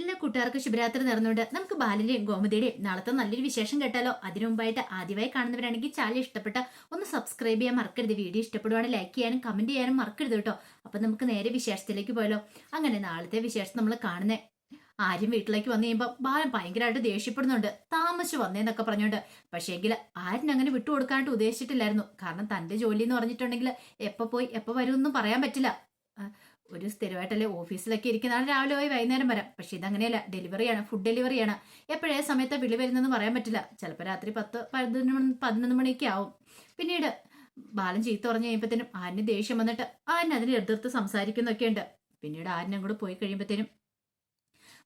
എല്ലാ കൂട്ടുകാർക്ക് ശുഭരാത്രി നേർന്നുകൊണ്ട് നമുക്ക് ബാലിന്റെയും ഗോമതിയുടെയും നാളത്തെ നല്ലൊരു വിശേഷം കേട്ടാലോ? അതിനു മുമ്പായിട്ട് ആദ്യമായി കാണുന്നവരാണെങ്കിൽ ചാനൽ ഇഷ്ടപ്പെട്ട ഒന്ന് സബ്സ്ക്രൈബ് ചെയ്യാൻ മറക്കരുത്. വീഡിയോ ഇഷ്ടപ്പെടുവാണെങ്കിൽ ലൈക്ക് ചെയ്യാനും കമന്റ് ചെയ്യാനും മറക്കരുത് കേട്ടോ. അപ്പൊ നമുക്ക് നേരെ വിശേഷത്തിലേക്ക് പോയാലോ? അങ്ങനെ നാളത്തെ വിശേഷം നമ്മൾ കാണുന്നേ. ആരും വീട്ടിലേക്ക് വന്നു കഴിയുമ്പോൾ ബാലൻ ഭയങ്കരമായിട്ട് ദേഷ്യപ്പെടുന്നുണ്ട്. താമസിച്ച് വന്നേന്നൊക്കെ പറഞ്ഞുകൊണ്ട്. പക്ഷേങ്കിൽ ആരും അങ്ങനെ വിട്ടുകൊടുക്കാനായിട്ട് ഉദ്ദേശിച്ചിട്ടില്ലായിരുന്നു. കാരണം തന്റെ ജോലി എന്ന് പറഞ്ഞിട്ടുണ്ടെങ്കിൽ എപ്പോൾ പോയി എപ്പോൾ വരുമെന്നും പറയാൻ പറ്റില്ല. ഒരു സ്ഥിരമായിട്ടല്ലേ ഓഫീസിലൊക്കെ ഇരിക്കുന്നതാണ് രാവിലെ പോയി വൈകുന്നേരം വരാം. പക്ഷെ ഇതങ്ങനെയല്ല. ഡെലിവറിയാണ് ഫുഡ് ഡെലിവറിയാണ് എപ്പോഴേ സമയത്ത് വിളി വരുന്നതെന്ന് പറയാൻ പറ്റില്ല. ചിലപ്പോൾ രാത്രി പത്ത് പതിനൊന്ന് മണി പതിനൊന്ന് മണിയൊക്കെ ആവും. പിന്നീട് ബാലൻ ചീത്ത പറഞ്ഞു കഴിയുമ്പോഴത്തേനും ആരിന് ദേഷ്യം വന്നിട്ട് ആരിന് അതിനെ എതിർത്ത് സംസാരിക്കുന്നൊക്കെ ഉണ്ട്. പിന്നീട് ആരിനും കൂടെ പോയി കഴിയുമ്പോഴത്തേനും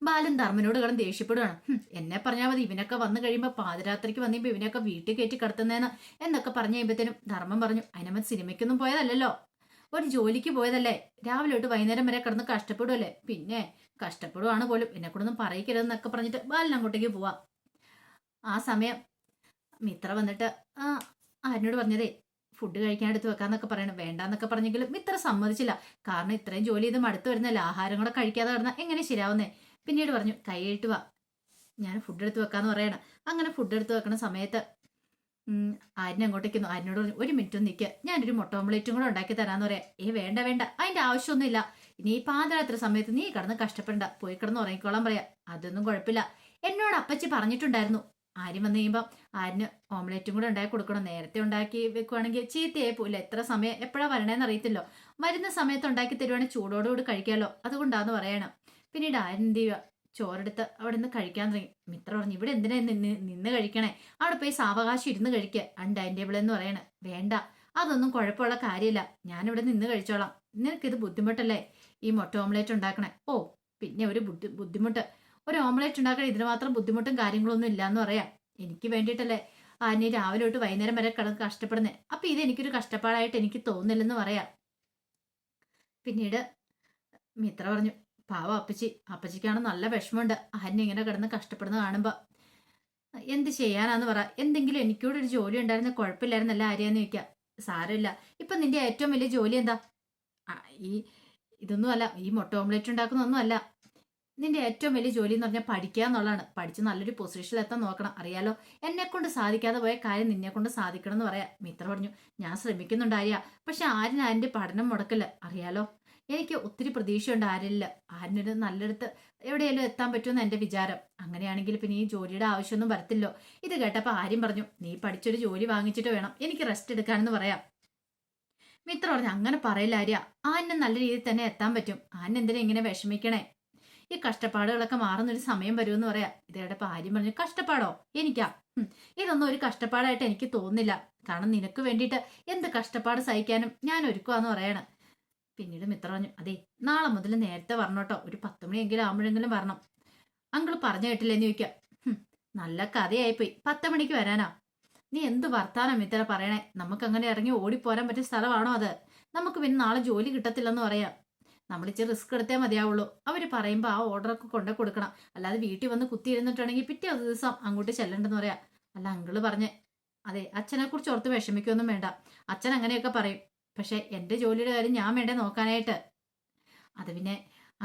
ബാലൻ ധർമ്മനോട് കിടന്ന് ദേഷ്യപ്പെടുകയാണ് എന്നെ പറഞ്ഞാൽ മതി. ഇവനൊക്കെ വന്നു കഴിയുമ്പോൾ പാതിരാത്രിക്ക് വന്നിപ്പോൾ ഇവനൊക്കെ വീട്ടിൽ കയറ്റി കിടത്തുന്നതെന്ന് എന്നൊക്കെ പറഞ്ഞു കഴിയുമ്പോഴത്തേനും ധർമ്മം പറഞ്ഞു അതിനമ്മ സിനിമയ്ക്കൊന്നും പോയതല്ലല്ലോ. ഒരു ജോലിക്ക് പോയതല്ലേ? രാവിലെ തൊട്ട് വൈകുന്നേരം വരെ കിടന്ന് കഷ്ടപ്പെടുമല്ലേ പിന്നെ കഷ്ടപ്പെടുവാണ് പോലും. എന്നെ കൊണ്ടൊന്നും പറയിക്കരുതെന്നൊക്കെ പറഞ്ഞിട്ട് ബാലിന് അങ്ങോട്ടേക്ക് പോവാം. ആ സമയം മിത്ര വന്നിട്ട് ആ ആരിനോട് പറഞ്ഞതേ? ഫുഡ് കഴിക്കാൻ എടുത്ത് വെക്കാന്നൊക്കെ പറയണം. വേണ്ടാന്നൊക്കെ പറഞ്ഞെങ്കിലും മിത്ര സമ്മതിച്ചില്ല. കാരണം ഇത്രയും ജോലി ചെയ്ത് മടുത്ത് വരുന്നല്ലേ? ആഹാരം കൂടെ കഴിക്കാതെ കിടന്നാൽ എങ്ങനെ ശരിയാവുന്നേ? പിന്നീട് പറഞ്ഞു കൈയിട്ട് വാ. ഞാൻ ഫുഡ് എടുത്ത് വെക്കാന്ന് പറയണം. അങ്ങനെ ഫുഡ് എടുത്ത് വെക്കണ സമയത്ത് ഉം, ആരിനെ അങ്ങോട്ടേക്ക് ആരിനോട് പറഞ്ഞു ഒരു മിനിറ്റ് ഒന്ന് നിൽക്കുക ഞാനൊരു മുട്ട ഓംലേറ്റും കൂടെ ഉണ്ടാക്കി തരാന്ന് പറയാം. ഏ വേണ്ട വേണ്ട. അതിന്റെ ആവശ്യമൊന്നുമില്ല. ഇനി ഈ പാതിരാത്രി സമയത്ത് നീ കിടന്ന് കഷ്ടപ്പെടണ്ട. പോയി കിടന്ന് ഉറങ്ങിക്കോളാൻ പറയാം. അതൊന്നും കുഴപ്പമില്ല. എന്നോട് അപ്പച്ചി പറഞ്ഞിട്ടുണ്ടായിരുന്നു. ആര്യം വന്നു കഴിയുമ്പോൾ ആരിന് ഓംലേറ്റും കൂടെ ഉണ്ടാക്കി കൊടുക്കണം. നേരത്തെ ഉണ്ടാക്കി വെക്കുവാണെങ്കിൽ ചീത്തയായി പോയില്ല എത്ര സമയം എപ്പോഴാണ് വരണേന്ന് അറിയത്തില്ലോ. വരുന്ന സമയത്ത് ഉണ്ടാക്കി തരുവാണെങ്കിൽ ചൂടോടുകൂടി കഴിക്കാമല്ലോ അതുകൊണ്ടാന്ന് പറയണം. പിന്നീട് ആരും എന്ത് ചെയ്യുക ചോറെടുത്ത് അവിടെ നിന്ന് കഴിക്കാൻ തുടങ്ങി. മിത്ര പറഞ്ഞു ഇവിടെ എന്തിനാ നിന്ന് നിന്ന് കഴിക്കണേ? അവിടെ പോയി സാവകാശം ഇരുന്ന് കഴിക്കുക അൺ ഡൈനിങ് ടേബിൾ എന്ന് പറയണേ. വേണ്ട. അതൊന്നും കുഴപ്പമുള്ള കാര്യമില്ല ഞാനിവിടെ നിന്ന് കഴിച്ചോളാം. നിനക്കിത് ബുദ്ധിമുട്ടല്ലേ? ഈ മുട്ട ഓംലേറ്റ് ഉണ്ടാക്കണേ. ഓ പിന്നെ ഒരു ബുദ്ധി ബുദ്ധിമുട്ട്. ഒരു ഓംലേറ്റ് ഉണ്ടാക്കാൻ ഇതിന് മാത്രം ബുദ്ധിമുട്ടും കാര്യങ്ങളൊന്നും ഇല്ല എന്ന് പറയാം. എനിക്ക് വേണ്ടിയിട്ടല്ലേ ആനി രാവിലെ തൊട്ട് വൈകുന്നേരം വരെ കിടന്ന് കഷ്ടപ്പെടുന്നേ? അപ്പൊ ഇത് എനിക്കൊരു കഷ്ടപ്പാടായിട്ട് എനിക്ക് തോന്നില്ലെന്ന് പറയാം. പിന്നീട് മിത്ര പറഞ്ഞു പാവം അപ്പച്ചി. അപ്പച്ചിക്കാണ് നല്ല വിഷമമുണ്ട്. ആരിനെ ഇങ്ങനെ കിടന്ന് കഷ്ടപ്പെടുന്ന കാണുമ്പോൾ എന്ത് ചെയ്യാനാന്ന് പറ. എന്തെങ്കിലും എനിക്കൂടെ ഒരു ജോലി ഉണ്ടായിരുന്ന കുഴപ്പമില്ലായിരുന്നല്ല ആര്യാന്ന് ചോദിക്കാം. സാരമില്ല. ഇപ്പൊ നിന്റെ ഏറ്റവും വലിയ ജോലി എന്താ? ഈ ഇതൊന്നും അല്ല. ഈ മുട്ട ഓംലെറ്റ് ഉണ്ടാക്കുന്നൊന്നും അല്ല. നിന്റെ ഏറ്റവും വലിയ ജോലി എന്ന് പറഞ്ഞാൽ പഠിക്കുക എന്നുള്ളതാണ്. പഠിച്ച് നല്ലൊരു പൊസിഷനിൽ എത്താൻ നോക്കണം. അറിയാലോ? എന്നെ കൊണ്ട് സാധിക്കാതെ പോയ കാര്യം നിന്നെ കൊണ്ട് സാധിക്കണം എന്ന് പറയാം. മിത്ര പറഞ്ഞു ഞാൻ ശ്രമിക്കുന്നുണ്ട് പക്ഷെ ആരും ആരിന്റെ പഠനം മുടക്കില്ല അറിയാലോ? എനിക്ക് ഒത്തിരി പ്രതീക്ഷയുണ്ട് ആരില്ല ആരിനൊരു നല്ലടുത്ത് എവിടെയെങ്കിലും എത്താൻ പറ്റുമെന്ന് എന്റെ വിചാരം. അങ്ങനെയാണെങ്കിൽ പിന്നെ ഈ ജോലിയുടെ ആവശ്യമൊന്നും വരത്തില്ലോ. ഇത് കേട്ടപ്പോൾ ആര്യം പറഞ്ഞു നീ പഠിച്ചൊരു ജോലി വാങ്ങിച്ചിട്ട് വേണം. എനിക്ക് റെസ്റ്റ് എടുക്കാനെന്ന് പറയാം. മിത്ര പറഞ്ഞു അങ്ങനെ പറയില്ല ആര്യ. ആന്നെ നല്ല രീതിയിൽ തന്നെ എത്താൻ പറ്റും. ആനെന്തിനാ ഇങ്ങനെ വിഷമിക്കണേ? ഈ കഷ്ടപ്പാടുകളൊക്കെ മാറുന്നൊരു സമയം വരുമെന്ന് പറയാം. ഇത് കേട്ടപ്പോൾ ആര്യം പറഞ്ഞു കഷ്ടപ്പാടോ? എനിക്കാ. ഇതൊന്നും ഒരു കഷ്ടപ്പാടായിട്ട് എനിക്ക് തോന്നുന്നില്ല. കാരണം നിനക്ക് വേണ്ടിയിട്ട് എന്ത് കഷ്ടപ്പാട് സഹിക്കാനും ഞാൻ ഒരുക്കുവാന്ന് പറയണം. പിന്നീട് മിത്ര പറഞ്ഞു അതെ നാളെ മുതൽ നേരത്തെ വരണോട്ടോ ഒരു പത്ത് മണിയെങ്കിലും ആകുമ്പോഴെങ്കിലും വരണം. അങ്കിൾ പറഞ്ഞു കേട്ടില്ലെന്ന് ചോദിക്കാം നല്ല കഥയായിപ്പോയി. പത്ത് മണിക്ക് വരാനാ? നീ എന്ത് വർത്താനം മിത്ര പറയണേ? നമുക്ക് അങ്ങനെ ഇറങ്ങി ഓടിപ്പോരാൻ പറ്റിയ സ്ഥലമാണോ അത്? നമുക്ക് പിന്നെ നാളെ ജോലി കിട്ടത്തില്ലെന്ന് പറയാം. നമ്മൾ ഇച്ചിരി റിസ്ക് എടുത്തേ മതിയാവുള്ളൂ. അവർ പറയുമ്പോൾ ആ ഓർഡറൊക്കെ കൊണ്ടു കൊടുക്കണം. അല്ലാതെ വീട്ടിൽ വന്ന് കുത്തിയിരുന്നിട്ടുണ്ടെങ്കിൽ പിറ്റേ ദിവസം അങ്ങോട്ട് ചെല്ലണ്ടെന്ന് പറയാം. അല്ല അങ്കിൾ പറഞ്ഞേ അതെ അച്ഛനെ കുറിച്ച് ഓർത്ത് വിഷമിക്കൊന്നും വേണ്ട. അച്ഛൻ അങ്ങനെയൊക്കെ പറയും. പക്ഷെ എന്റെ ജോലിയുടെ കാര്യം ഞാൻ വേണ്ടേ നോക്കാനായിട്ട്. അത് പിന്നെ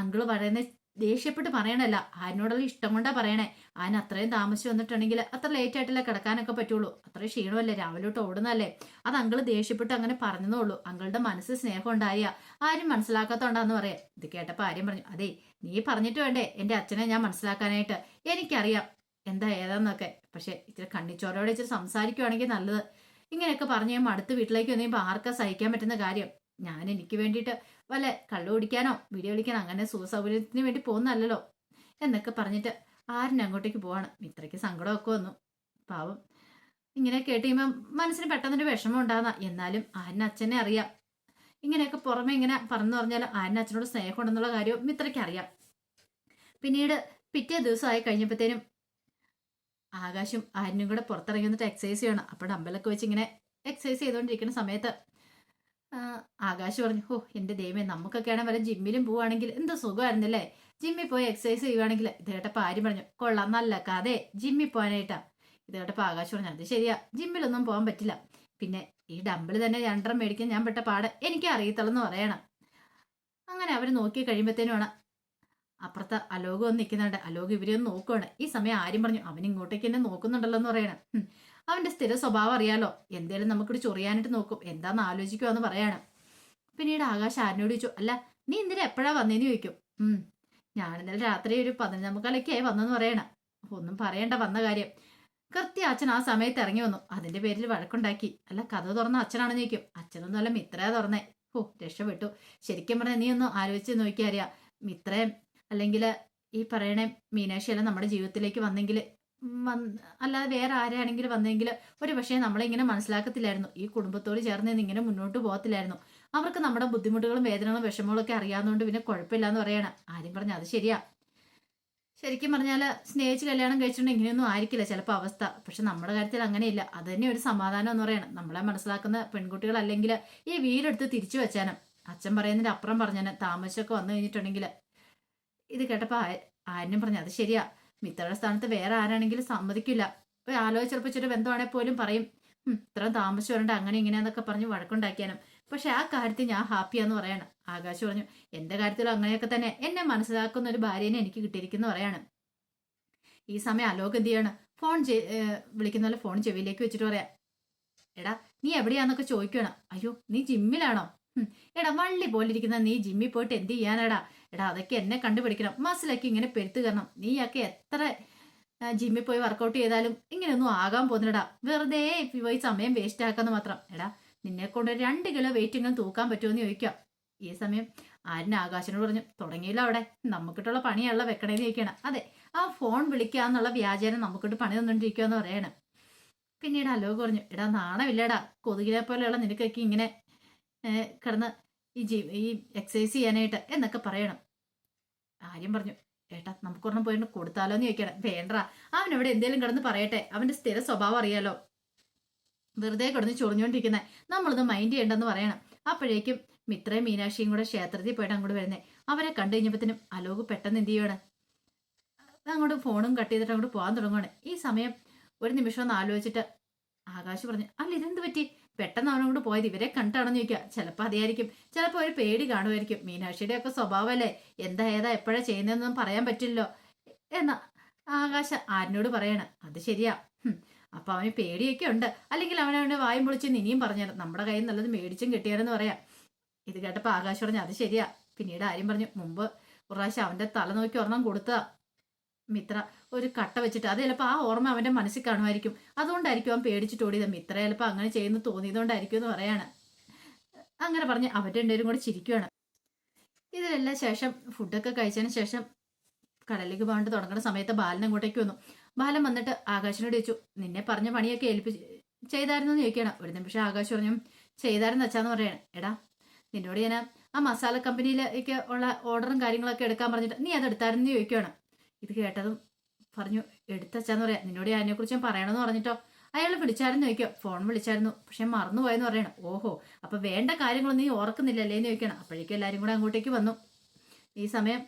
അങ്കിൾ പറയുന്ന ദേഷ്യപ്പെട്ട് പറയണല്ല ആരിനോടുള്ള ഇഷ്ടം കൊണ്ടാ പറയണേ. ആന അത്രയും താമസിച്ച് വന്നിട്ടുണ്ടെങ്കിൽ അത്ര ലേറ്റ് ആയിട്ടല്ലേ കിടക്കാനൊക്കെ പറ്റുള്ളൂ. അത്രയും ക്ഷീണമല്ലേ? രാവിലെ തൊട്ട് ഓടുന്നല്ലേ അത് അങ്കിൾ ദേഷ്യപ്പെട്ട് അങ്ങനെ പറഞ്ഞതേ അങ്കിളുടെ മനസ്സ് സ്നേഹം ഉണ്ടായ ആരും മനസ്സിലാക്കാത്തോണ്ടാന്ന് പറയാം. ഇത് കേട്ടപ്പോൾ ആര്യം പറഞ്ഞു അതെ നീ പറഞ്ഞിട്ട് വേണ്ടേ? എന്റെ അച്ഛനെ ഞാൻ മനസ്സിലാക്കാനായിട്ട്. എനിക്കറിയാം എന്താ ഏതാന്നൊക്കെ. പക്ഷെ ഇച്ചിരി കണ്ണിച്ചോരോടെ ഇച്ചിരി സംസാരിക്കുവാണെങ്കിൽ നല്ലത്. ഇങ്ങനെയൊക്കെ പറഞ്ഞു കഴിയുമ്പോൾ അടുത്ത വീട്ടിലേക്ക് വന്നു ആർക്കാ സഹിക്കാൻ പറ്റുന്ന കാര്യം? ഞാൻ എനിക്ക് വേണ്ടിയിട്ട് വല്ല കള്ളു കുടിക്കാനോ വീഡിയോ വിളിക്കാനോ അങ്ങനെ സുഖസൗകര്യത്തിന് വേണ്ടി പോകുന്നല്ലോ എന്നൊക്കെ പറഞ്ഞിട്ട് ആരിനെ അങ്ങോട്ടേക്ക് പോവാണ്. മിത്രയ്ക്ക് സങ്കടമൊക്കെ വന്നു. പാവം. ഇങ്ങനെ കേട്ട് കഴിയുമ്പോൾ മനസ്സിന് പെട്ടെന്നൊരു വിഷമം ഉണ്ടാകുന്ന എന്നാലും ആരിന് അച്ഛനെ അറിയാം. ഇങ്ങനെയൊക്കെ പുറമെ ഇങ്ങനെ പറഞ്ഞു പറഞ്ഞാൽ ആരിന് അച്ഛനോട് സ്നേഹമുണ്ടെന്നുള്ള കാര്യം മിത്രയ്ക്ക് അറിയാം. പിന്നീട് പിറ്റേ ദിവസമായി കഴിഞ്ഞപ്പോഴത്തേനും ആകാശും ആരിനും കൂടെ പുറത്തിറങ്ങി വന്നിട്ട് എക്സസൈസ് ചെയ്യണം. അപ്പോൾ ഡമ്പലൊക്കെ വെച്ച് ഇങ്ങനെ എക്സസൈസ് ചെയ്തുകൊണ്ടിരിക്കുന്ന സമയത്ത് ആകാശ് പറഞ്ഞു ഓ എന്റെ ദൈവമേ ആണെങ്കിൽ വരെ ജിമ്മിലും പോവുകയാണെങ്കിൽ എന്ത് സുഖമായിരുന്നല്ലേ? ജിമ്മിൽ പോയി എക്സസൈസ് ചെയ്യുവാണെങ്കിൽ. ഇത് കേട്ടപ്പോൾ ആര്യം പറഞ്ഞു കൊള്ളാം നല്ല കഥേ ജിമ്മിൽ പോകാനായിട്ടാ. ഇത് കേട്ടപ്പോൾ ആകാശ് പറഞ്ഞു അത് ശരിയാ. ജിമ്മിലൊന്നും പോകാൻ പറ്റില്ല. പിന്നെ ഈ ഡമ്പിൾ തന്നെ രണ്ടെണ്ണം മേടിക്കാൻ ഞാൻ പെട്ട പാട്. എനിക്ക് അറിയത്തുള്ളെന്ന് പറയണം. അങ്ങനെ അവർ നോക്കി കഴിയുമ്പോഴത്തേനുമാണ് അപ്പുറത്ത് അലോക് നിൽക്കുന്നുണ്ട്. അലോക് ഇവരെ ഒന്ന് നോക്കുവാണ്. ഈ സമയം ആരും പറഞ്ഞു അവൻ ഇങ്ങോട്ടേക്ക് എന്നെ നോക്കുന്നുണ്ടല്ലോ എന്ന് പറയണം. അവന്റെ സ്ഥിര സ്വഭാവം അറിയാലോ? എന്തേലും നമുക്കിത് ചൊറിയാനായിട്ട് നോക്കും. എന്താന്ന് ആലോചിക്കുക എന്ന് പറയാണ്. പിന്നീട് ആകാശ് ആരിനോട് ചോദിച്ചു അല്ല നീ ഇന്നലെ എപ്പോഴാ വന്നേന്ന് ചോദിക്കും? ഞാൻ ഇന്നലെ രാത്രി ഒരു പതിനഞ്ച് മുക്കാലൊക്കെ ആയി വന്നെന്ന് പറയണം. ഒന്നും പറയണ്ട വന്ന കാര്യം. കൃത്യ അച്ഛൻ ആ സമയത്ത് ഇറങ്ങി വന്നു. അതിന്റെ പേരിൽ വഴക്കുണ്ടാക്കി. അല്ല കഥ തുറന്ന അച്ഛനാണെന്ന് ചോദിക്കും. അച്ഛനൊന്നും അല്ല മിത്രയാ തുറന്നേ. ഓ രക്ഷപ്പെട്ടു. ശരിക്കും പറഞ്ഞാൽ നീ ഒന്ന് ആലോചിച്ച് നോക്കിയാറിയാ മിത്രയും അല്ലെങ്കിൽ ഈ പറയണ മീനാക്ഷി നമ്മുടെ ജീവിതത്തിലേക്ക് വന്നെങ്കിൽ അല്ലാതെ വേറെ ആരെയാണെങ്കിലും വന്നെങ്കിൽ ഒരു പക്ഷേ നമ്മളിങ്ങനെ മനസ്സിലാക്കത്തില്ലായിരുന്നു. ഈ കുടുംബത്തോട് ചേർന്ന് ഇങ്ങനെ മുന്നോട്ട് പോകത്തില്ലായിരുന്നു. അവർക്ക് നമ്മുടെ ബുദ്ധിമുട്ടുകളും വേദനകളും വിഷമങ്ങളൊക്കെ അറിയാവുന്നതുകൊണ്ട് പിന്നെ കുഴപ്പമില്ല എന്ന് പറയണം. ആരും പറഞ്ഞു അത് ശരിയാ. ശരിക്കും പറഞ്ഞാൽ സ്നേഹിച്ച് കല്യാണം കഴിച്ചിട്ടുണ്ടെങ്കിൽ ഇങ്ങനെയൊന്നും ആയിരിക്കില്ല ചിലപ്പോൾ അവസ്ഥ. പക്ഷെ നമ്മുടെ കാര്യത്തിൽ അങ്ങനെയില്ല. അത് തന്നെ ഒരു സമാധാനം എന്ന് പറയണം. നമ്മളെ മനസ്സിലാക്കുന്ന പെൺകുട്ടികൾ അല്ലെങ്കിൽ ഈ വീടെടുത്ത് തിരിച്ചു വെച്ചാനും. അച്ഛൻ പറയുന്നതിന്റെ അപ്പുറം പറഞ്ഞാൽ താമസമൊക്കെ വന്നു കഴിഞ്ഞിട്ടുണ്ടെങ്കിൽ ഇത് കേട്ടപ്പോൾ ആര്യനും പറഞ്ഞു അത് ശരിയാ. മിത്രയുടെ സ്ഥാനത്ത് വേറെ ആരാണെങ്കിലും സമ്മതിക്കില്ല. ഒരു ആലോചിച്ചുറപ്പിച്ചൊരു ബന്ധമാണെങ്കിൽ പോലും പറയും. ഇത്ര താമസിച്ചു വരണ്ട അങ്ങനെ ഇങ്ങനെയാന്നൊക്കെ പറഞ്ഞ് വഴക്കുണ്ടാക്കിയാനും പക്ഷെ ആ കാര്യത്തിൽ ഞാൻ ഹാപ്പിയാന്ന് പറയാണ്. ആകാശ് പറഞ്ഞു എന്റെ കാര്യത്തിലും അങ്ങനെയൊക്കെ തന്നെ. എന്നെ മനസ്സിലാക്കുന്ന ഒരു ഭാര്യനെ എനിക്ക് കിട്ടിയിരിക്കുന്നു പറയാണ്. ഈ സമയം അലോക് എന്ത് ചെയ്യാണ്? ഫോൺ വിളിക്കുന്ന പോലെ ഫോൺ ചെവിയിലേക്ക് വെച്ചിട്ട് പറയാം എടാ നീ എവിടെയാന്നൊക്കെ ചോദിക്കണം. അയ്യോ നീ ജിമ്മിലാണോ? എടാ വള്ളി പോലിരിക്കുന്ന നീ ജിമ്മിൽ പോയിട്ട് എന്ത് ചെയ്യാനെടാ? എടാ അതൊക്കെ എന്നെ കണ്ടുപിടിക്കണം. മസിലൊക്കെ ഇങ്ങനെ പെരുത്തു കയറണം നീയൊക്കെ എത്ര ജിമ്മിൽ പോയി വർക്കൗട്ട് ചെയ്താലും ഇങ്ങനെയൊന്നും ആകാൻ പോകുന്നിടാ വെറുതെ പോയി സമയം വേസ്റ്റ് ആക്കാന്ന് മാത്രം. എടാ നിന്നെ കൊണ്ട് രണ്ട് കിലോ വെയിറ്റ് എങ്കിലും തൂക്കാൻ പറ്റുമെന്ന് ചോദിക്കാം ഈ സമയം ആരും ആകാശനോട് പറഞ്ഞു തുടങ്ങിയില്ല അവിടെ. നമുക്കിട്ടുള്ള പണിയുള്ള വെക്കണേന്ന് ചോദിക്കണം അതെ ആ ഫോൺ വിളിക്കാന്നുള്ള വ്യാജേനം നമുക്കിട്ട് പണി തന്നോണ്ടിരിക്കുമെന്ന് പറയണം. പിന്നീട് അലോക് പറഞ്ഞു എടാ നാണമില്ലടാ. കൊതുകിനെ പോലെയുള്ള നിനക്കൊക്കെ ഇങ്ങനെ കിടന്ന് ഈ ജി ഈ എക്സസൈസ് ചെയ്യാനായിട്ട് എന്നൊക്കെ പറയണം. ആര്യം പറഞ്ഞു. ഏട്ടാ നമുക്കൊരെണ്ണം പോയിട്ട് കൊടുത്താലോ എന്ന് ചോദിക്കണം വേണ്ട അവൻ എവിടെ എന്തേലും കിടന്ന് പറയട്ടെ. അവന്റെ സ്ഥിര സ്വഭാവം അറിയാലോ. വെറുതെ കിടന്ന് ചൊറിഞ്ഞുകൊണ്ടിരിക്കുന്നത് നമ്മളത് മൈൻഡ് ചെയ്യണ്ടെന്ന് പറയണം. അപ്പോഴേക്കും മിത്രയും മീനാക്ഷിയും കൂടെ ക്ഷേത്രത്തിൽ പോയിട്ട് അങ്ങോട്ട് വരുന്നേ. അവരെ കണ്ടു കഴിഞ്ഞപ്പോഴത്തേനും അലോക് പെട്ടെന്ന് എന്ത് ചെയ്യണം അങ്ങോട്ട് ഫോണും കട്ട് ചെയ്തിട്ട് അങ്ങോട്ട് പോകാൻ തുടങ്ങുകയാണ് ഈ സമയം ഒരു നിമിഷം ഒന്ന് ആലോചിച്ചിട്ട് ആകാശ് പറഞ്ഞു അല്ല ഇതെന്ത് പറ്റി? പെട്ടെന്ന് അവനോട് പോയത് ഇവരെ കണ്ടാണെന്ന് ചോദിക്കുക. ചിലപ്പോൾ അതായിരിക്കും. ചിലപ്പോൾ ഒരു പേടി കാണുമായിരിക്കും. മീനാക്ഷിയുടെ ഒക്കെ സ്വഭാവമല്ലേ? എന്താ ഏതാ എപ്പോഴാ ചെയ്യുന്നതെന്നൊന്നും പറയാൻ പറ്റില്ലല്ലോ. എന്നാ ആകാശ ആരിനോട് പറയണം. അത് ശരിയാ. അപ്പൊ അവന് പേടിയൊക്കെ ഉണ്ട്. അല്ലെങ്കിൽ അവൻ അവന്റെ വായും പൊളിച്ച് ഇനിയും പറഞ്ഞത് നമ്മുടെ കയ്യിൽ നല്ലത് മേടിച്ചും കിട്ടിയാലെന്ന് പറയാം. ഇത് കേട്ടപ്പോൾ ആകാശ് പറഞ്ഞു അത് ശരിയാ. പിന്നീട് ആര്യം പറഞ്ഞു മുമ്പ് പ്രാവശ്യം അവന്റെ തല നോക്കി ഒരെണ്ണം കൊടുത്ത മിത്ര ഒരു കട്ട വെച്ചിട്ട് അത് ചിലപ്പോൾ ആ ഓർമ്മ അവന്റെ മനസ്സിൽ കാണുമായിരിക്കും. അതുകൊണ്ടായിരിക്കും അവൻ പേടിച്ചിട്ട് ഓടിയത്. മിത്ര ചിലപ്പോൾ അങ്ങനെ ചെയ്യുന്നു തോന്നിയതുകൊണ്ടായിരിക്കും എന്ന് പറയാണ്. അങ്ങനെ പറഞ്ഞ് അവന്റെ രണ്ടുപേരും കൂടെ ചിരിക്കുകയാണ് ഇതിലെല്ലാം ശേഷം ഫുഡൊക്കെ കഴിച്ചതിന് ശേഷം കടലിലേക്ക് പോകാണ്ട് തുടങ്ങുന്ന സമയത്ത് ബാലൻ അങ്ങോട്ടേക്ക് വന്നു. ബാലൻ വന്നിട്ട് ആകാശിനോട് ചോദിച്ചു നിന്നെ പറഞ്ഞ പണിയൊക്കെ ഏൽപ്പിച്ച് ചെയ്തായിരുന്നു എന്ന് ചോദിക്കണം ഒരു നിമിഷം ആകാശ് പറഞ്ഞു ചെയ്തായിരുന്നു അച്ഛാന്ന് പറയാണ്. എടാ നിന്നോട് ഞാൻ ആ മസാല കമ്പനിയിലേക്ക് ഉള്ള ഓർഡറും കാര്യങ്ങളൊക്കെ എടുക്കാൻ പറഞ്ഞിട്ട് നീ അത് എടുത്തായിരുന്നു ചോദിക്കുകയാണ്. ഇത് കേട്ടതും പറഞ്ഞു എടുത്തച്ചാന്ന് പറയാം നിന്നോട് അതിനെക്കുറിച്ച് ഞാൻ പറയണമെന്ന് പറഞ്ഞിട്ടോ? അയാൾ വിളിച്ചായിരുന്നു ചോദിക്കോ. ഫോൺ വിളിച്ചായിരുന്നു പക്ഷെ മറന്നുപോയെന്ന് പറയണം. ഓഹോ അപ്പൊ വേണ്ട കാര്യങ്ങളൊന്നും നീ ഓർക്കുന്നില്ലല്ലേ? എന്ന് ചോദിക്കണം. അപ്പോഴേക്കും എല്ലാവരും കൂടെ അങ്ങോട്ടേക്ക് വന്നു. ഈ സമയം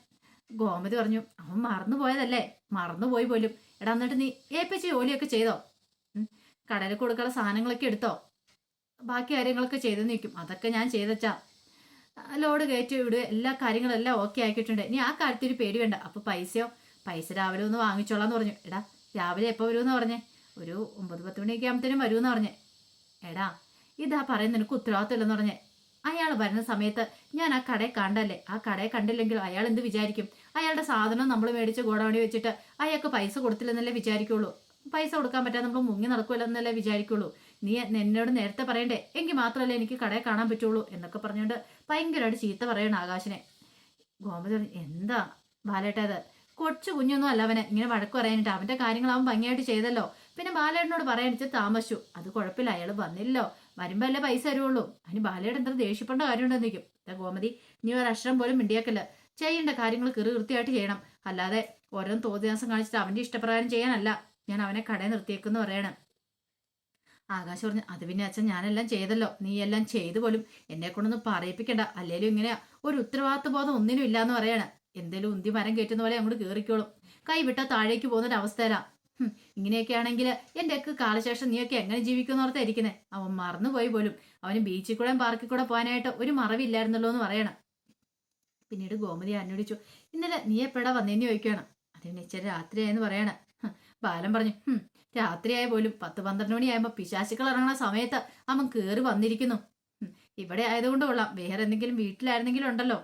ഗോമതി പറഞ്ഞു അവൻ മറന്നുപോയതല്ലേ? മറന്നുപോയി പോലും. എടാ എന്നിട്ട് നീ ഏപ്പിച്ച് ജോലിയൊക്കെ ചെയ്തോ. കടയിൽ കൊടുക്കാനുള്ള സാധനങ്ങളൊക്കെ എടുത്തോ? ബാക്കി കാര്യങ്ങളൊക്കെ ചെയ്തു നിൽക്കും അതൊക്കെ ഞാൻ ചെയ്തച്ചാ. ലോഡ് കയറ്റി വിടുക എല്ലാ കാര്യങ്ങളെല്ലാം ഓക്കെ ആക്കിയിട്ടുണ്ട്. ഇനി ആ കാര്യത്തിൽ പേടി വേണ്ട. അപ്പോൾ പൈസയോ പൈസ രാവിലെ ഒന്ന് വാങ്ങിച്ചോളാം എന്ന് പറഞ്ഞു. എടാ രാവിലെ എപ്പോൾ വരുമെന്ന് പറഞ്ഞേ? ഒരു ഒമ്പത് പത്ത് മണിയൊക്കെ ആകുമ്പത്തേനും വരുമെന്ന് പറഞ്ഞേ. എടാ ഇതാ പറയുന്ന നിനക്ക് ഉത്തരവാദിത്തമില്ലെന്ന് പറഞ്ഞേ. അയാൾ വരുന്ന സമയത്ത് ഞാൻ ആ കടയെ കണ്ടല്ലേ? ആ കടയെ കണ്ടില്ലെങ്കിൽ അയാൾ എന്ത് വിചാരിക്കും? അയാളുടെ സാധനം നമ്മൾ മേടിച്ച് ഗോഡവണി വെച്ചിട്ട് അയാൾക്ക് പൈസ കൊടുത്തില്ലെന്നല്ലേ വിചാരിക്കുള്ളൂ? പൈസ കൊടുക്കാൻ പറ്റാതെ നമ്മൾ മുങ്ങി നടക്കുമല്ലെന്നല്ലേ വിചാരിക്കുള്ളൂ? നീ എന്നോട് നേരത്തെ പറയണ്ടേ? എങ്കിൽ മാത്രമല്ലേ എനിക്ക് കടയെ കാണാൻ പറ്റുള്ളൂ എന്നൊക്കെ പറഞ്ഞുകൊണ്ട് ഭയങ്കരമായിട്ട് ചീത്ത പറയണം ആകാശിനെ. ഗോമതി എന്താ ബാലേട്ടത് കൊച്ചു കുഞ്ഞൊന്നും അല്ല അവനെ. ഇങ്ങനെ വഴക്ക് പറയാനിട്ട് അവന്റെ കാര്യങ്ങൾ അവൻ ഭംഗിയായിട്ട് ചെയ്തല്ലോ. പിന്നെ ബാലേട്ടനോട് പറയാനിച്ച് താമസിച്ചു. അത് കുഴപ്പമില്ല അയാൾ വന്നില്ലല്ലോ വരുമ്പോ അല്ലേ പൈസ തരുവുള്ളൂ. അതിന് ബാലയുടെ എന്താ ദേഷ്യപ്പെട്ട കാര്യമുണ്ടെന്ന് നിൽക്കും ദേ ഗോമതി നീ ഒരു അക്ഷരം പോലും മിണ്ടിയാക്കല്ല. ചെയ്യേണ്ട കാര്യങ്ങൾ കൃ കൃത്യമായിട്ട് ചെയ്യണം. അല്ലാതെ ഓരോന്ന് തോന്നിയാസം കാണിച്ചിട്ട് അവന്റെ ഇഷ്ടപ്രകാരം ചെയ്യാനല്ല. ഞാൻ അവനെ കടയിൽ നിർത്തിയേക്കെന്ന് പറയണം. ആകാശ് പറഞ്ഞു അത് പിന്നെ അച്ഛൻ ഞാനെല്ലാം ചെയ്തല്ലോ. നീ എല്ലാം ചെയ്തു പോലും എന്നെ കൊണ്ടൊന്നും പറയിപ്പിക്കണ്ട. അല്ലേലും ഇങ്ങനെ ഒരു ഉത്തരവാദിത്വ ബോധം ഒന്നിനും ഇല്ലാന്ന് പറയാണ്. എന്തേലും ഉന്തി മരം കയറ്റുന്ന പോലെ അങ്ങോട്ട് കയറിക്കോളും കൈ വിട്ട താഴേക്ക് പോകുന്ന ഒരു അവസ്ഥയിലാ ഇങ്ങനെയൊക്കെ ആണെങ്കിൽ എന്റെ ഒക്കെ കാലശേഷം നീയൊക്കെ എങ്ങനെ ജീവിക്കുമെന്ന് ഓർത്തായിരിക്കുന്നേ അവൻ മറന്നുപോയി പോലും. അവന് ബീച്ചിൽ കൂടെ പാർക്കിൽ കൂടെ പോകാനായിട്ട് ഒരു മറവില്ലായിരുന്നല്ലോ എന്ന് പറയണം. പിന്നീട് ഗോമതി അന്വേഷിച്ചു ഇന്നലെ നീ എപ്പോഴാ വന്നേന്ന് ചോദിക്കുകയാണ്? അതിന് ഇച്ചിരി രാത്രിയായെന്ന് പറയണം. ബാലൻ പറഞ്ഞു "ഹും, രാത്രിയായ പോലും പത്ത് പന്ത്രണ്ട് മണിയായപ്പോ പിശാശുക്കൾ ഇറങ്ങുന്ന സമയത്ത് അവൻ കേറി വന്നിരിക്കുന്നു. ഇവിടെ ആയതുകൊണ്ട് കൊള്ളാം. വേറെ എന്തെങ്കിലും വീട്ടിലായിരുന്നെങ്കിലും ഉണ്ടല്ലോ.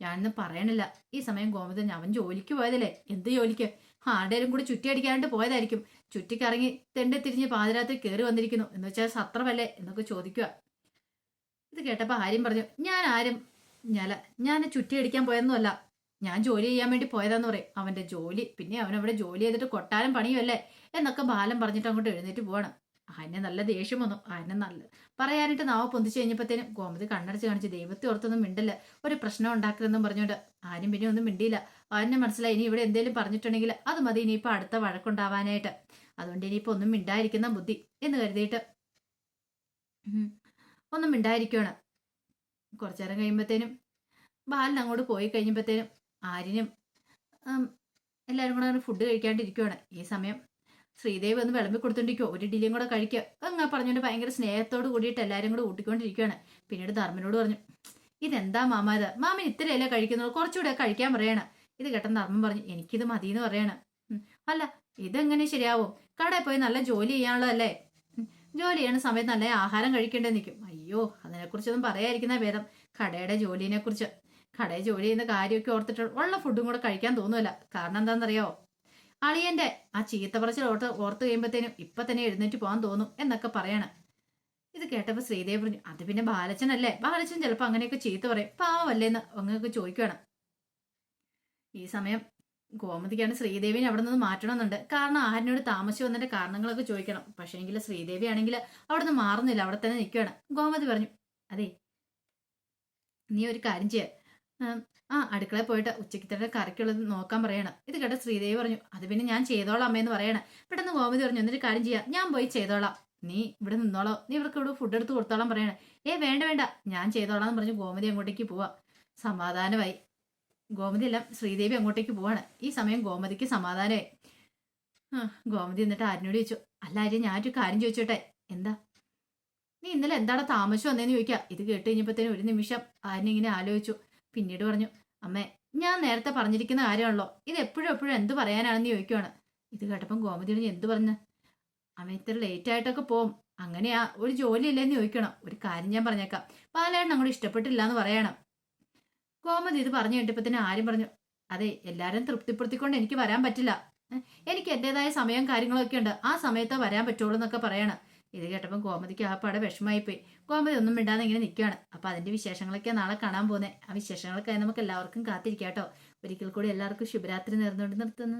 ഞാനൊന്നും പറയണില്ല. ഈ സമയം ഗോമതൻ അവൻ ജോലിക്ക് പോയതല്ലേ? എന്ത് ജോലിക്ക്? ആരുടെയും കൂടി ചുറ്റി അടിക്കാനായിട്ട് പോയതായിരിക്കും. ചുറ്റിക്കറങ്ങി തെണ്ടി തിരിഞ്ഞ് പാതിരാത്രി കയറി വന്നിരിക്കുന്നു. എന്ന് വെച്ചാൽ സത്രമല്ലേ? എന്നൊക്കെ ചോദിക്കുക ഇത് കേട്ടപ്പോൾ ആര്യം പറഞ്ഞു ഞാൻ ആരും ഞാല ഞാൻ ചുറ്റി അടിക്കാൻ പോയെന്നല്ല ഞാൻ ജോലി ചെയ്യാൻ വേണ്ടി പോയതാന്ന് പറയും. അവന്റെ ജോലി പിന്നെ അവൻ അവിടെ ജോലി ചെയ്തിട്ട് കൊട്ടാരം പണിയുമല്ലേ? എന്നൊക്കെ ബാലം പറഞ്ഞിട്ട് അങ്ങോട്ട് എഴുന്നേറ്റ് പോവാണ്. അതിനെ നല്ല ദേഷ്യം വന്നു. അതിനെ നല്ല പറയാനായിട്ട് നാവ് പൊന്തിച്ചു കഴിഞ്ഞപ്പോഴത്തേനും ഗോമതി കണ്ണടച്ച് കാണിച്ച് ദൈവത്തെ ഓർത്തൊന്നും മിണ്ടില്ല? ഒരു പ്രശ്നം ഉണ്ടാക്കരുതെന്നും പറഞ്ഞുകൊണ്ട് ആരും പിന്നെ ഒന്നും മിണ്ടിയില്ല. ആനെ മനസ്സിലായി ഇനി ഇവിടെ എന്തെങ്കിലും പറഞ്ഞിട്ടുണ്ടെങ്കിൽ അത് മതി ഇനിയിപ്പോൾ അടുത്ത വഴക്കുണ്ടാവാനായിട്ട്. അതുകൊണ്ട് ഇനിയിപ്പോൾ ഒന്നും മിണ്ടായിരിക്കുന്ന ബുദ്ധി എന്ന് കരുതിയിട്ട് ഒന്നും മിണ്ടായിരിക്കുവാണ്. കുറച്ചു നേരം കഴിയുമ്പോഴത്തേനും ബാലൻ അങ്ങോട്ട് പോയി കഴിഞ്ഞപ്പോഴത്തേനും ആര്യനും എല്ലാവരും കൂടെ അങ്ങനെ ഫുഡ് കഴിക്കാണ്ടിരിക്കുവാണ്. ഈ സമയം ശ്രീദേവി ഒന്ന് വിളമ്പി കൊടുത്തോണ്ടിരിക്കുവോ. ഒരു ഇഡ്ഡലിയും കൂടെ കഴിക്കുക അങ്ങനെ പറഞ്ഞുകൊണ്ട് ഭയങ്കര സ്നേഹത്തോട് കൂടിയിട്ട് എല്ലാവരും കൂടെ ഊട്ടിക്കൊണ്ടിരിക്കുകയാണ് പിന്നീട് ധർമ്മനോട് പറഞ്ഞു ഇതെന്താ മാമ ഇത്? മാമൻ ഇത്രയല്ലേ കഴിക്കുന്നുള്ളൂ. കുറച്ചുകൂടെ കഴിക്കാൻ പറയണം. ഇത് കേട്ടെന്ന് ധർമ്മം പറഞ്ഞു എനിക്കിത് മതി എന്ന് പറയണം അല്ല ഇതെങ്ങനെ ശരിയാവും? കടയിൽ പോയി നല്ല ജോലി ചെയ്യാനുള്ളതല്ലേ? ജോലി ചെയ്യണ സമയത്ത് നല്ല ആഹാരം കഴിക്കേണ്ടേ നിൽക്കും അയ്യോ അതിനെക്കുറിച്ചൊന്നും പറയാതിരിക്കുന്ന ഭേദം. കടയുടെ ജോലിനെ കുറിച്ച് കടയിൽ ജോലി ചെയ്യുന്ന കാര്യമൊക്കെ ഓർത്തിട്ട് ഉള്ള ഫുഡും കൂടെ കഴിക്കാൻ തോന്നുമല്ല കാരണം എന്താണെന്നറിയാവോ അളിയന്റെ ആ ചീത്ത പറച്ചിൽ ഓർത്ത് ഓർത്ത് കഴിയുമ്പോഴത്തേനും ഇപ്പൊ തന്നെ എഴുന്നേറ്റ് പോകാൻ തോന്നും എന്നൊക്കെ പറയണം. ഇത് കേട്ടപ്പോ ശ്രീദേവി പറഞ്ഞു അത് പിന്നെ ബാലച്ചനല്ലേ? ബാലച്ചൻ ചിലപ്പോ അങ്ങനെയൊക്കെ ചീത്ത പറയും. പാവല്ലേന്ന് അങ്ങനെയൊക്കെ ചോദിക്കുകയാണ് ഈ സമയം ഗോമതിക്കാണ് ശ്രീദേവിനെ അവിടെ നിന്ന് മാറ്റണമെന്നുണ്ട്. കാരണം ആരിനോട് താമസിച്ചു വന്നതിന്റെ കാരണങ്ങളൊക്കെ ചോദിക്കണം. പക്ഷേ എങ്കിൽ ശ്രീദേവി ആണെങ്കിൽ അവിടെ നിന്ന് മാറുന്നില്ല. അവിടെ തന്നെ നിൽക്കുകയാണ് ഗോമതി പറഞ്ഞു അതെ നീ ഒരു കാര്യം ചെയ്യ. ഉം, ആ അടുക്കളയിൽ പോയിട്ട് ഉച്ചയ്ക്ക് തന്നെ കറിക്കുള്ളത് നോക്കാൻ പറയണം. ഇത് കേട്ട ശ്രീദേവി പറഞ്ഞു അത് പിന്നെ ഞാൻ ചെയ്തോളാം അമ്മയെന്ന് പറയണം. പെട്ടെന്ന് ഗോമതി പറഞ്ഞു എന്നിട്ട് കാര്യം ചെയ്യാം. ഞാൻ പോയി ചെയ്തോളാം. നീ ഇവിടെ നിന്നോളോ. നീ ഇവർക്ക് ഇവിടെ ഫുഡ് എടുത്ത് കൊടുത്തോളാം പറയണം. ഏ വേണ്ട വേണ്ട. ഞാൻ ചെയ്തോളാം എന്ന് പറഞ്ഞു ഗോമതി അങ്ങോട്ടേക്ക് പോവാ. സമാധാനമായി. ഗോമതി എല്ലാം ശ്രീദേവി അങ്ങോട്ടേക്ക് പോവാണ്. ഈ സമയം ഗോമതിക്ക് സമാധാനമായി. ഗോമതി എന്നിട്ട് ആരിനോട് ചോദിച്ചു അല്ല ആര്യ ഞാനൊരു കാര്യം ചോദിച്ചോട്ടെ. എന്താ? നീ ഇന്നലെ എന്താണ് താമസം വന്നേന്ന് ചോദിക്കാം. ഇത് കേട്ട് കഴിഞ്ഞപ്പോഴത്തേനും ഒരു നിമിഷം ആര്യനെ ഇങ്ങനെ ആലോചിച്ചു. പിന്നീട് പറഞ്ഞു അമ്മേ ഞാൻ നേരത്തെ പറഞ്ഞിരിക്കുന്ന കാര്യമാണല്ലോ. ഇത് എപ്പോഴും എപ്പോഴും എന്ത് പറയാനാണെന്ന് ചോദിക്കുവാണ്. ഇത് കേട്ടപ്പം ഗോമതി പറഞ്ഞു എന്ത് പറഞ്ഞു? അമ്മ ഇത്ര ലേറ്റ് ആയിട്ടൊക്കെ പോവും. അങ്ങനെയാ ഒരു ജോലി ഇല്ലെന്ന് ചോദിക്കണം. ഒരു കാര്യം ഞാൻ പറഞ്ഞേക്കാം. പാലായിട്ട് അങ്ങോട്ട് ഇഷ്ടപ്പെട്ടില്ല എന്ന് പറയണം. ഗോമതി ഇത് പറഞ്ഞു കഴിഞ്ഞപ്പത്തിന് ആരും പറഞ്ഞു അതെ എല്ലാവരും തൃപ്തിപ്പെടുത്തിക്കൊണ്ട് എനിക്ക് വരാൻ പറ്റില്ല. എനിക്ക് എന്റെതായ സമയം കാര്യങ്ങളൊക്കെ ഉണ്ട്. ആ സമയത്ത് വരാൻ പറ്റുള്ളൂ എന്നൊക്കെ പറയണം. ഇത് കേട്ടപ്പം ഗോമതിക്ക് ആ പാടെ വിഷമായി പോയി ഗോമതി ഒന്നും മിണ്ടാതെ ഇങ്ങനെ നിൽക്കുകയാണ് അപ്പോൾ അതിന്റെ വിശേഷങ്ങളൊക്കെ നാളെ കാണാൻ പോകുന്നത് ആ വിശേഷങ്ങളൊക്കെ നമുക്ക് എല്ലാവർക്കും കാത്തിരിക്കാം കേട്ടോ ഒരിക്കൽ കൂടി എല്ലാവർക്കും ശുഭരാത്രി നേർന്നുകൊണ്ട് നിർത്തുന്നു.